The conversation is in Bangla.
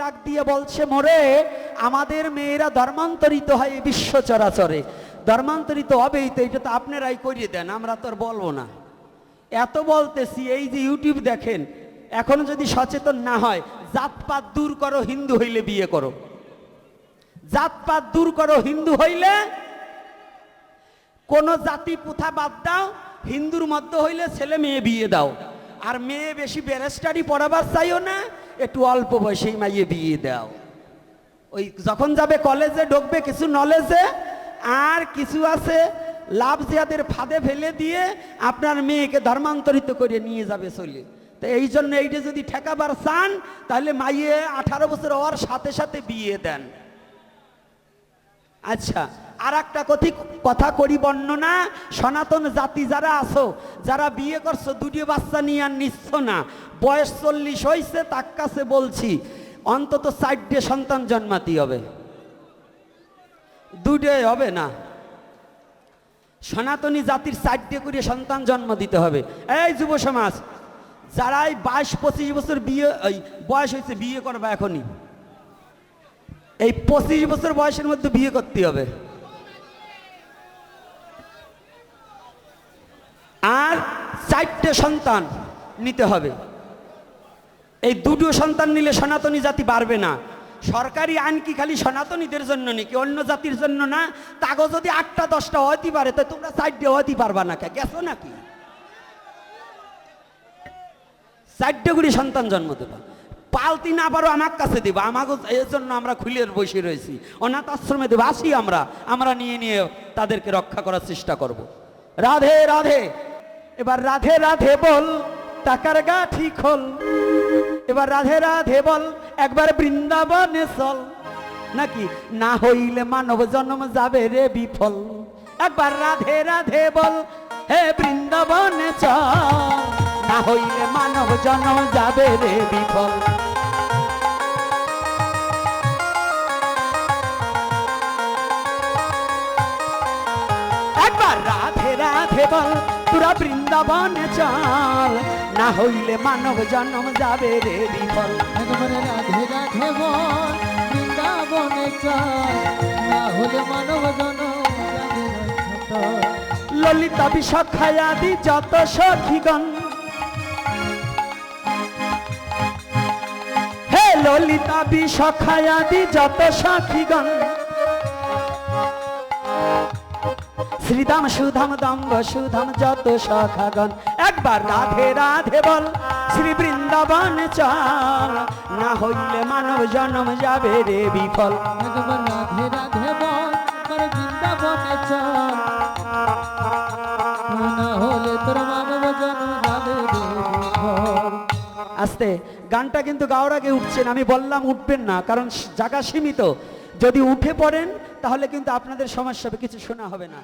ডাক দিয়ে বলছে, মোরে, আমাদের মেয়েরা ধর্মান্তরিত হয় বিশ্ব চরাচরে। ধর্মান্তরিত হবেই তো, এটা তো আপনারাই করিয়ে দেন, আমরা তো আর বলব না। এত বলতেছি, এই যে ইউটিউব দেখেন, এখন যদি সচেতন না হয়, জাতপাত দূর করো, হিন্দু হইলে বিয়ে করো। জাতপাত দূর করো, হিন্দু হইলে কোন জাতি প্রথা বাদ দাও, হিন্দুর মধ্যে হইলে ছেলে মেয়ে বিয়ে দাও। আর মেয়ে বেশি ব্যারিস্টারি পড়াবার চাইও না, একটু অল্প বয়সেই মাইয়ে বিয়ে দাও। ওই যখন যাবে কলেজে ঢুকবে কিছু নলেজে আর কিছু আছে, লাভ জিয়াদের ফাঁদে ফেলে দিয়ে আপনার মেয়েকে ধর্মান্তরিত করে নিয়ে যাবে চলে। তো এই জন্য এইটা যদি ঠেকাবার চান, তাহলে মাইয়ে আঠারো বছর হওয়ার সাথে সাথে বিয়ে দেন। আচ্ছা। আর একটা কথি কথা করি বর্ণনা। সনাতন জাতি যারা আছো, যারা বিয়ে করছ, দুটি বাচ্চা নিয়ে আর নিচ্ছ না। বয়স চল্লিশ হয়েছে তার কাছে বলছি, অন্তত চারটে সন্তান জন্মাতে হবে। দুটে হবে না। সনাতনী জাতির চারটে করে সন্তান জন্ম দিতে হবে। এই যুব সমাজ, যারাই বাইশ, পঁচিশ বছর বিয়ে ওই বয়স হয়েছে বিয়ে করবে এখনই। এই পঁচিশ বছর বয়সের মধ্যে বিয়ে করতে হবে আর চারটে সন্তান নিতে হবে। এই দুটো সন্তান নিলে সনাতনী জাতি বাড়বে না। সরকারি আইন কি খালি সনাতনীদের জন্য নাকি? অন্য জাতির জন্য না? তাগো যদি আটটা, দশটা হতে পারে, তো তোমরা চারটে হতে পারবা না গেছো নাকি? চারটে করে সন্তান জন্ম দেবা। পালতি না পারো আমার কাছে দেবা। আমাকে এর জন্য আমরা খুলে বসে রয়েছি। অনাথ আশ্রমে দেবো। আসি আমরা। আমরা নিয়ে নিয়ে তাদেরকে রক্ষা করার চেষ্টা করব। রাধে রাধে। এবার রাধে রাধে বল, টাকার গা ঠিক হল এবার রাধে রাধে বল, একবার বৃন্দাবনে চল। নাকি? না হইলে মানব জন্ম যাবে রে বিফল। একবার রাধে রাধে বল, হে বৃন্দাবনে চল। না হইলে মানব জন্ম যাবে রে বিফল। একবার বল তোরা বৃন্দাবনে চল। না হইলে মানব জন্ম যাবে রে বিফল। একবারে রাধে রাধে বল বৃন্দাবনে চল। না হলে মানব জন যাবে রক্ষাতল। ললিতা বিষখায়াদি যত সখীগণ। হে ললিতা বিষখায়াদি যত সখীগণ। শ্রীধাম সুধাম দম্ভ সুধাম যত সখাগণ। একবার রাধে রাধে বল শ্রী বৃন্দাবন চল। না হইলে মানব জন্ম যাবে রে বিফল। একবার রাধে রাধে বল বৃন্দাবনে চল। না হলে তোর মানব জন যাবে রে বিফল। আস্তে গানটা কিন্তু গাওয়ার আগে উঠছেন আমি বললাম উঠবেন না কারণ জায়গা সীমিত। যদি উঠে পড়েন তাহলে কিন্তু আপনাদের সমস্যা হবে কিছু শোনা হবে না।